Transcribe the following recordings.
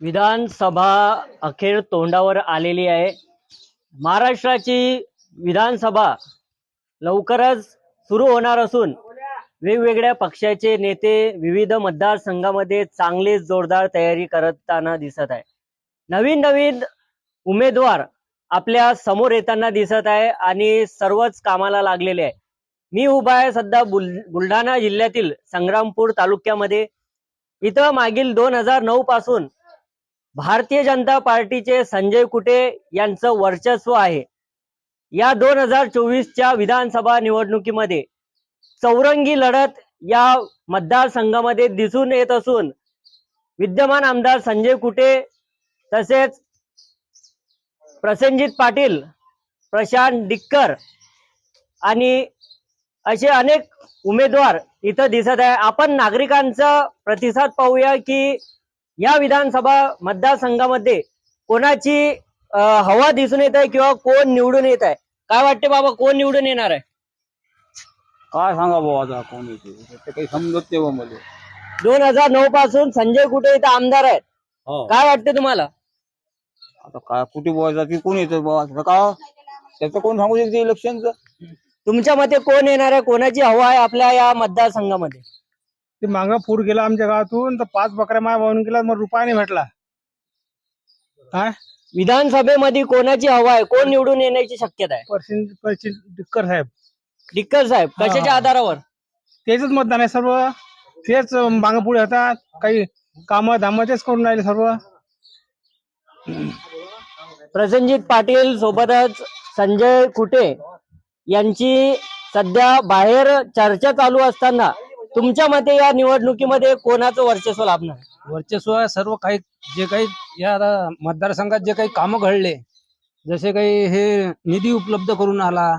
विधानसभा अखेर तोंडावर आलेली आहे. महाराष्ट्राची विधानसभा लवकरच सुरू होणार असून वेगवेगळ्या पक्षाचे नेते विविध मतदारसंघामध्ये चांगलीच जोरदार तयारी करताना दिसत आहे. नवीन नवीन उमेदवार आपल्यासमोर येताना दिसत आहे आणि सर्वच कामाला लागलेले आहे. मी उभा आहे सध्या बुल बुलढाणा जिल्ह्यातील संग्रामपूर तालुक्यामध्ये. इथं मागील दोन हजार नऊ पासून भारतीय जनता पार्टीचे संजय कुटे यांचं वर्चस्व आहे. या दोन हजार चोवीसच्या विधानसभा निवडणुकीमध्ये चौरंगी लढत या मतदारसंघामध्ये दिसून येत असून विद्यमान आमदार संजय कुटे तसेच प्रसेनजित पाटील प्रशांत डिक्कर आणि असे अनेक उमेदवार इथं दिसत आहे. आपण नागरिकांचा प्रतिसाद पाहूया की या विधानसभा मतदारसंघामध्ये कोणाची हवा दिसून येत आहे किंवा कोण निवडून येत आहे? काय वाटते बाबा कोण निवडून येणार आहे? काय सांगा भाऊ आता कोण येते? ते काही समजत नाही मला. दोन हजार नऊ पासून संजय कुटे इथं आमदार आहेत? हो. काय वाटते तुम्हाला? आता काय कुठे बोलायचं की कोण येतं बाबा? का? त्याचं कोण सांगू शकते इलेक्शनचं तुमच्या मते कोण येणार आहे? कोणाची हवा आहे आपल्या या मतदारसंघामध्ये? ते मागं पूर गेला आमच्या गावातून तर पाच बकऱ्या माय वाहून गेला मग रुपया नाही भेटला. काय विधानसभेमध्ये कोणाची हवा आहे? कोण निवडून येण्याची शक्यता आहे? डिक्कर साहेब. डिक्कर साहेब कशाच्या. आधारावर? तेच मतदान आहे सर्व. तेच मागं पुढे होतात. काही काम धाम तेच करून राहिले सर्व. प्रसन्नजित पाटील सोबतच संजय कुटे यांची सध्या बाहेर चर्चा चालू असताना तुमच्या मते या निवडणुकीमध्ये कोणाचं वर्चस्व लाभणार? वर्चस्व सर्व काही जे काही या मतदारसंघात जे काही कामं घडले जसे काही हे निधी उपलब्ध करून आला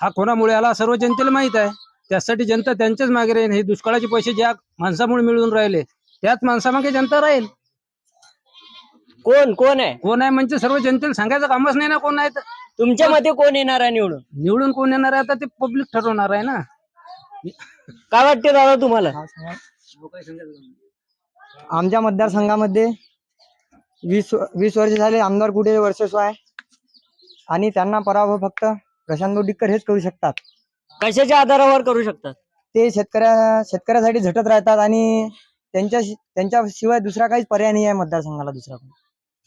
हा कोणामुळे आला सर्व जनतेला माहीत आहे. त्यासाठी जनता त्यांच्याच मागे राहील. हे दुष्काळाचे पैसे ज्या माणसामुळे मिळून राहिले त्याच माणसामागे जनता राहील. कोण कोण आहे? कोण आहे म्हणजे सर्व जनतेला सांगायचं कामच नाही ना कोण आहे तर. तुमच्या मते कोण येणार आहे निवडून? निवडून कोण येणार आहे आता ते पब्लिक ठरवणार आहे ना. काय वाटते दादा तुम्हाला? आमच्या मतदारसंघामध्ये वीस वीस वर्ष झाले आमदार कुठे वर्चस्व आहे? आणि त्यांना पराभव फक्त प्रशांत डिक्कर हेच करू शकतात. कशाच्या आधारावर करू शकतात? ते शेतकऱ्या शेतकऱ्यासाठी झटत राहतात आणि त्यांच्या त्यांच्याशिवाय दुसरा काहीच पर्याय नाही आहे मतदारसंघाला दुसरा पण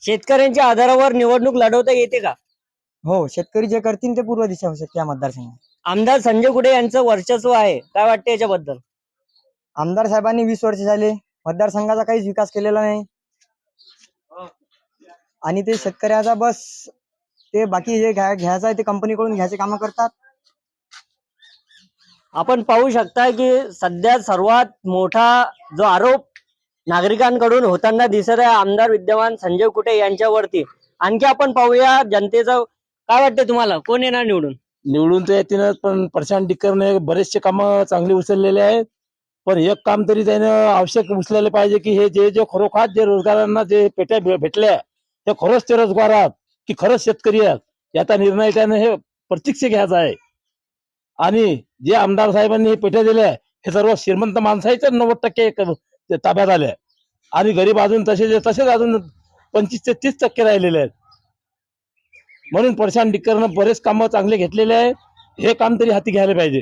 शेतकऱ्यांच्या आधारावर निवडणूक लढवता येते का? हो शेतकरी जे करतील ते पूर्व दिशा होऊ शकते या मतदारसंघात. आमदार संजय कुटे यांचं वर्चस्व आहे. काय वाटते याच्याबद्दल? आमदार साहेबांनी वीस वर्ष झाले. मतदारसंघाचा काहीच विकास केलेला नाही. आणि ते शेतकऱ्याचा बस ते बाकी जे घ्या- घ्यायचं आहे ते कंपनीकडून घ्यायचे कामं करतात. आपण पाहू शकता की सध्या सर्वात मोठा जो आरोप नागरिकांकडून होताना दिसत आहे आमदार विद्यमान संजय कुटे यांच्यावरती. आणखी आपण पाहूया जनतेचं काय वाटते तुम्हाला? कोण येणार निवडून? निवडून तर येतीलच पण प्रशांत डिकरने बरेचसे काम चांगली उचललेले आहेत. पण एक काम तरी त्यानं आवश्यक उचलले पाहिजे की हे जे जे खरोखर जे रोजगारांना जे पेट्या भेटल्या ते खरंच ते रोजगार आहात की खरंच शेतकरी आहात याचा निर्णय त्यानं हे प्रत्यक्ष घ्यायचा आहे. आणि जे आमदार साहेबांनी हे पेट्या दिल्या हे सर्व श्रीमंत माणसाच्या नव्वद टक्के ताब्यात आल्या. आणि गरीब अजून तसे तसेच अजून पंचवीस ते तीस टक्के राहिलेले आहेत. म्हणून प्रशांत डिक्करनं बरेच कामं चांगले घेतलेले आहेत हे काम तरी हाती घ्यायला पाहिजे.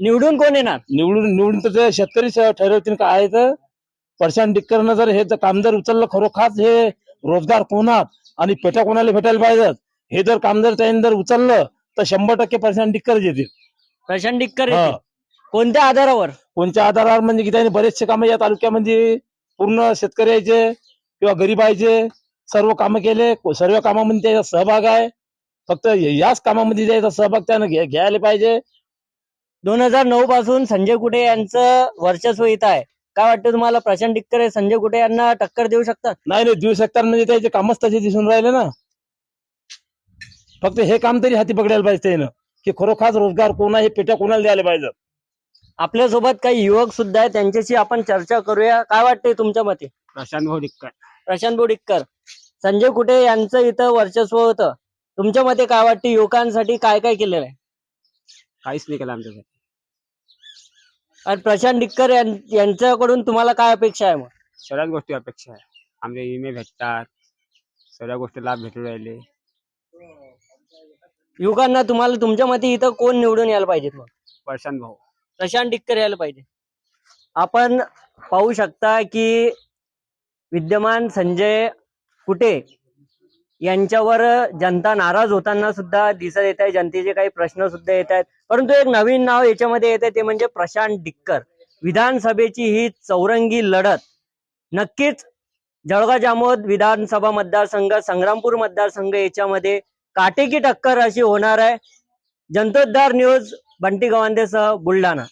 निवडून कोण येणार? निवडून निवडून तर ते शेतकरी ठरवतील काय आहे तर प्रशांत डिक्करनं जर हे जर काम जर उचललं खरोखाच हे रोजगार कोणात आणि पेट्या कोणाला भेटायला पाहिजेत हे जर काम जर त्यांनी जर उचललं तर शंभर टक्के प्रशांत डिक्कर येतील. प्रशांत डिक्कर हा. कोणत्या आधारावर? कोणत्या आधारावर? म्हणजे की त्यांनी बरेचसे कामं या तालुक्यामध्ये पूर्ण शेतकऱ्याचे किंवा गरिबाचे सर्व कामं केले. सर्व कामामध्ये त्याचा सहभाग आहे. फक्त याच कामामध्ये त्याचा सहभाग त्यानं घ्या- घ्यायला पाहिजे. दोन हजार नऊ पासून संजय कुटे यांचं वर्चस्व येत आहे. काय वाटतं तुम्हाला? प्रशांत डिक्कर हे संजय कुटे यांना टक्कर देऊ शकतात? नाही नाही देऊ शकतात म्हणजे त्याचे कामच तसे दिसून राहिले ना. फक्त हे काम तरी हाती पकडायला पाहिजे त्यानं की खरोखर रोजगार कोणा हे पेट्या कोणाला द्यायला पाहिजे. आपल्यासोबत काही युवक सुद्धा आहेत त्यांच्याशी आपण चर्चा करूया. काय वाटते तुमच्या मते? प्रशांत भाऊ डिक्कर. प्रशांत बोडिक्कर संजय कुटे यांचं इथं वर्चस्व होतं. तुमच्या मते काय वाटते? युवकांसाठी काय काय केलेलं आहे? काहीच नाही केलं आमच्यासाठी. आणि प्रशांत डिक्कर यां- यांच्याकडून तुम्हाला काय अपेक्षा आहे मग? सगळ्याच गोष्टी अपेक्षा आहे. आमचे विमे भेटतात. सर्व गोष्टी लाभ भेटू राहिले. युवकांना तुम्हाला तुमच्या मते इथं कोण निवडून यायला पाहिजेत मग? प्रशांत भाऊ. प्रशांत डिक्कर यायला पाहिजे. आपण पाहू शकता की विद्यमान संजय कुटे यांच्यावर जनता नाराज होताना सुद्धा दिसत येत आहे. जनतेचे काही प्रश्न सुद्धा येत आहेत. परंतु एक नवीन नाव याच्यामध्ये येत आहे ते म्हणजे प्रशांत डिक्कर. विधानसभेची ही चौरंगी लढत नक्कीच जळगाव जामोद विधानसभा मतदारसंघ संग्रामपूर मतदारसंघ याच्यामध्ये काटेकी टक्कर अशी होणार आहे. जनतोद्धार न्यूज बंटी गवांदेसह बुलढाणा.